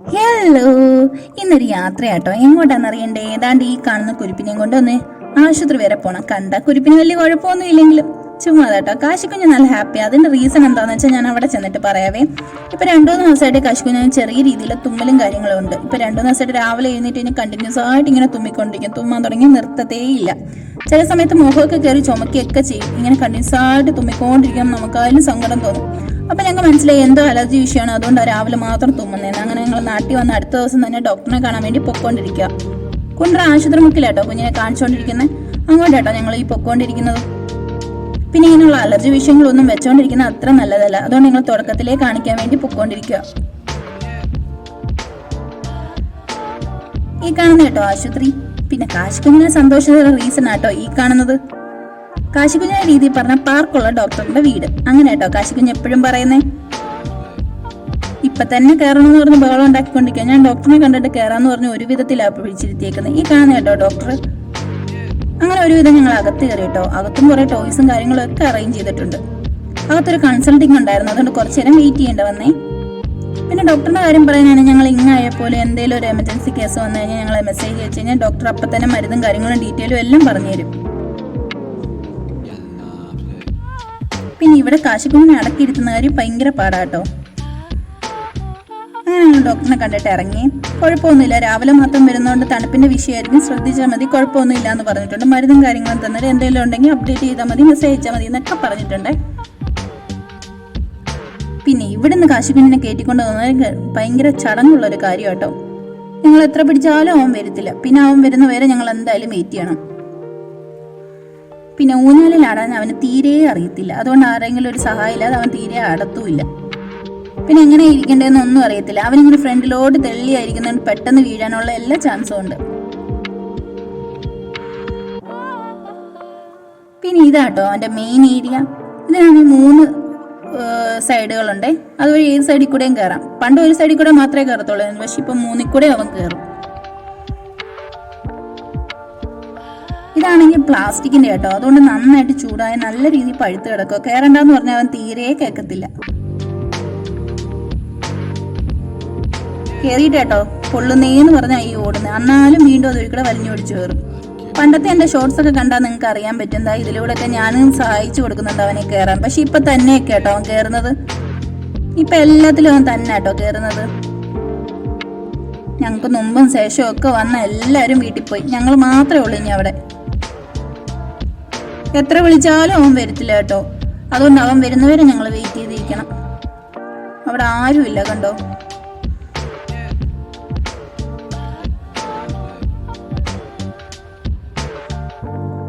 Hello ഇന്നൊരു യാത്രയാട്ടോ. എങ്ങോട്ടാന്ന് അറിയണ്ടേ ഏതാണ്ട് ഈ കാണുന്ന കുരിപ്പിനെയും കൊണ്ടൊന്ന് ആശുപത്രി വരെ പോണം. കണ്ട കുരിപ്പിന് വലിയ കുഴപ്പമൊന്നും ഇല്ലെങ്കിലും ചുമ്മാ കേട്ടോ കാശിക്കുഞ്ഞ് നല്ല ഹാപ്പി അതിന്റെ റീസൺ എന്താണെന്ന് വെച്ചാൽ ഞാൻ അവിടെ ചെന്നിട്ട് പറയാവേ. ഇപ്പൊ രണ്ടു മൂന്ന് ദിവസമായിട്ട് കാശിക്കുഞ്ഞിന് ചെറിയ രീതിയിൽ തുമ്മലും കാര്യങ്ങളും ഉണ്ട് ഇപ്പൊ രണ്ടു ദിവസമായിട്ട് രാവിലെ എഴുന്നേറ്റ് ഇനി കണ്ടിന്യൂസ് ആയിട്ട് ഇങ്ങനെ തുമ്മിക്കൊണ്ടിരിക്കും. തുമ്മാൻ തുടങ്ങി നിർത്തത്തേ ഇല്ല. ചില സമയത്ത് മുഖമൊക്കെ കയറി ചുമക്കുകയൊക്കെ ചെയ്യും. ഇങ്ങനെ കണ്ടിന്യൂസ് ആയിട്ട് തുമ്മിക്കൊണ്ടിരിക്കുമ്പോൾ നമുക്ക് അതിലും സങ്കടം തോന്നും. അപ്പൊ ഞങ്ങൾ മനസ്സിലായി എന്തോ അലർജി വിഷയമാണ്. അതുകൊണ്ട് രാവിലെ മാത്രം തുമ്മുന്നതെന്ന് അങ്ങനെ ഞങ്ങൾ നാട്ടിൽ വന്ന് അടുത്ത ദിവസം തന്നെ ഡോക്ടറിനെ കാണാൻ വേണ്ടി പൊക്കോണ്ടിരിക്കുക കുണ്ടറ ആശുപത്രി മുക്കിലാട്ടോ കുഞ്ഞിനെ കാണിച്ചുകൊണ്ടിരിക്കുന്നത് അങ്ങോട്ടാട്ടോ ഞങ്ങൾ ഈ പൊക്കോണ്ടിരിക്കുന്നത് പിന്നെ ഇങ്ങനെയുള്ള അലർജി വിഷയങ്ങളൊന്നും വെച്ചോണ്ടിരിക്കുന്ന അത്ര നല്ലതല്ല. അതുകൊണ്ട് നിങ്ങൾ തുടക്കത്തിലേ കാണിക്കാൻ വേണ്ടി പൊക്കോണ്ടിരിക്കുക. ഈ കാണുന്ന കേട്ടോ ആശുപത്രി. പിന്നെ കാശിക്കുഞ്ഞിനെ സന്തോഷിച്ച റീസൺ ആട്ടോ ഈ കാണുന്നത്. കാശിക്കുഞ്ഞിന്റെ രീതി പറഞ്ഞ പാർക്കുള്ള ഡോക്ടറിന്റെ വീട്. അങ്ങനെ കേട്ടോ കാശിക്കുഞ്ഞ് എപ്പോഴും പറയുന്നേ. ഇപ്പൊ തന്നെ കയറണമെന്ന് പറഞ്ഞ് ബഹളം ഉണ്ടാക്കിക്കൊണ്ടിരിക്കുക ഞാൻ ഡോക്ടറിനെ കണ്ടിട്ട് കയറാന്ന് പറഞ്ഞ് ഒരു വിധത്തിലാണ് പിടിച്ചിരുത്തിയേക്കുന്നത് ഈ കാണുന്ന കേട്ടോ ഡോക്ടർ അങ്ങനെ ഒരുവിധം ഞങ്ങൾ അകത്ത് കയറി കേട്ടോ അകത്തും കുറെ ടോയ്സും കാര്യങ്ങളും ഒക്കെ അറേഞ്ച് ചെയ്തിട്ടുണ്ട്. അകത്തൊരു കൺസൾട്ടിങ് ഉണ്ടായിരുന്നു അതുകൊണ്ട് കുറച്ചു നേരം വെയിറ്റ് ചെയ്യേണ്ട വന്നേ. പിന്നെ ഡോക്ടറിന്റെ കാര്യം പറയാനാണ് ഞങ്ങൾ ഇങ്ങായ പോലെ എന്തെങ്കിലും ഒരു എമർജൻസി കേസ് വന്നു കഴിഞ്ഞാൽ ഞങ്ങളെ മെസ്സേജ് അയച്ചു കഴിഞ്ഞാൽ ഡോക്ടർ അപ്പൊ തന്നെ മരുന്നും കാര്യങ്ങളും ഡീറ്റെയിലും എല്ലാം പറഞ്ഞു തരും. പിന്നെ ഇവിടെ കാശിക്കുഞ്ഞിനെ അടക്കിയിരുത്തുന്ന കാര്യം ഭയങ്കര പാടാട്ടോ. ഞങ്ങൾ ഡോക്ടറിനെ കണ്ടിട്ട് ഇറങ്ങി. കുഴപ്പമൊന്നുമില്ല. രാവിലെ മാത്രം വരുന്നതുകൊണ്ട് തണുപ്പിന്റെ വിഷയമായിരിക്കും ശ്രദ്ധിച്ചാൽ മതി. കുഴപ്പമൊന്നുമില്ല എന്ന് പറഞ്ഞിട്ടുണ്ട്. മരുന്നും കാര്യങ്ങളും തന്നിട്ട് എന്തെങ്കിലും ഉണ്ടെങ്കിൽ അപ്ഡേറ്റ് ചെയ്താൽ മതി മെസ്സേജ് അയച്ചാൽ മതി എന്നൊക്കെ പറഞ്ഞിട്ടുണ്ട്. പിന്നെ ഇവിടുന്ന് കാശിക്കുഞ്ഞിനെ കയറ്റിക്കൊണ്ട് വന്നത് ഭയങ്കര ചടങ്ങുള്ള ഒരു കാര്യം കേട്ടോ നിങ്ങൾ എത്ര പിടിച്ചാലും അവൻ വരത്തില്ല. പിന്നെ അവൻ വരുന്ന വരെ ഞങ്ങൾ എന്തായാലും വെയിറ്റ് ചെയ്യണം. പിന്നെ ഊഞ്ഞാലിൽ ആടാൻ അവന് തീരെ അറിയത്തില്ല. അതുകൊണ്ട് ആരെങ്കിലും ഒരു സഹായമില്ലാതെ അവൻ തീരെ അടത്തുമില്ല പിന്നെ എങ്ങനെ ഇരിക്കേണ്ടതെന്ന് ഒന്നും അറിയത്തില്ല. അവനിങ്ങനെ ഫ്രണ്ടിലോട്ട് തെള്ളിയായിരിക്കുന്നതുകൊണ്ട് പെട്ടെന്ന് വീഴാനുള്ള എല്ലാ ചാൻസും ഉണ്ട്. പിന്നെ ഇതാട്ടോ അവന്റെ മെയിൻ ഏരിയ ഇതിനാണ് മൂന്ന് സൈഡുകളുണ്ട് അതുവഴി ഏത് സൈഡിൽ കൂടെയും കയറാം പണ്ട് ഒരു സൈഡിൽ കൂടെ മാത്രമേ കയറത്തുള്ളൂ പക്ഷെ ഇപ്പം മൂന്നിൽ കൂടെ അവൻ കയറും ഇതാണെങ്കിൽ പ്ലാസ്റ്റിക്കിന്റെ കേട്ടോ. അതുകൊണ്ട് നന്നായിട്ട് ചൂടായ നല്ല രീതിയിൽ പഴുത്ത് കിടക്കുക കയറണ്ടെന്ന് പറഞ്ഞാൽ അവൻ തീരെ കേൾക്കത്തില്ല കയറിയിട്ട് പൊള്ളുന്നേന്ന് പറഞ്ഞാൽ ഈ ഓടുന്നത് അന്നാലും വീണ്ടും അതൊരിക്കലും വലിഞ്ഞു പിടിച്ചു കയറും. പണ്ടത്തെ എന്റെ ഷോർട്സ് ഒക്കെ കണ്ടാൽ നിങ്ങൾക്ക് അറിയാൻ പറ്റും എന്താ ഇതിലൂടെയൊക്കെ ഞാനും സഹായിച്ചു കൊടുക്കുന്നുണ്ട് അവനെ കയറാൻ പക്ഷെ ഇപ്പൊ തന്നെയൊക്കെ കേട്ടോ അവൻ കയറുന്നത് ഇപ്പൊ എല്ലാത്തിലും അവൻ തന്നെ കേട്ടോ കയറുന്നത് ഞങ്ങൾക്ക് മുമ്പും ശേഷവും ഒക്കെ വന്ന എല്ലാവരും വീട്ടിൽ പോയി. ഞങ്ങൾ മാത്രമേ ഉള്ളൂ ഇനി അവിടെ. എത്ര വിളിച്ചാലും അവൻ വരത്തില്ല കേട്ടോ. അതുകൊണ്ട് അവൻ വരുന്നവരെ ഞങ്ങൾ വെയിറ്റ് ചെയ്തിരിക്കണം. അവിടെ ആരുമില്ല കണ്ടോ?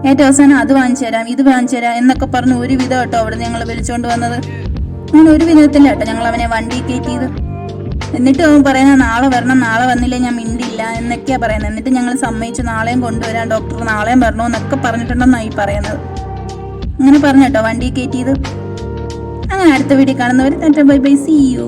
ഏറ്റവും അവസാനം അത് വാങ്ങിച്ചു തരാം ഇത് വാങ്ങിച്ചു തരാം എന്നൊക്കെ പറഞ്ഞ് ഒരു വിധം കേട്ടോ അവിടെ ഞങ്ങൾ വിളിച്ചുകൊണ്ട് വന്നത്. അങ്ങനെ ഒരു വിധത്തില്ല കേട്ടോ ഞങ്ങൾ അവനെ വണ്ടി കയറ്റിയത്. എന്നിട്ട് അവൻ പറയുന്നത് നാളെ വരണം നാളെ വന്നില്ലേ ഞാൻ മിണ്ടില്ല എന്നൊക്കെയാ പറയുന്നത്. എന്നിട്ട് ഞങ്ങൾ സമ്മതിച്ചു നാളെയും കൊണ്ടുവരാൻ ഡോക്ടർ നാളെയും വരണോ എന്നൊക്കെ പറഞ്ഞിട്ടുണ്ടെന്നായി പറയുന്നത്. അങ്ങനെ പറഞ്ഞു കേട്ടോ വണ്ടി കയറ്റിയത്. അങ്ങനെ അടുത്ത വീഡിയോ കാണുന്നവർ ബൈ ബൈ സി യു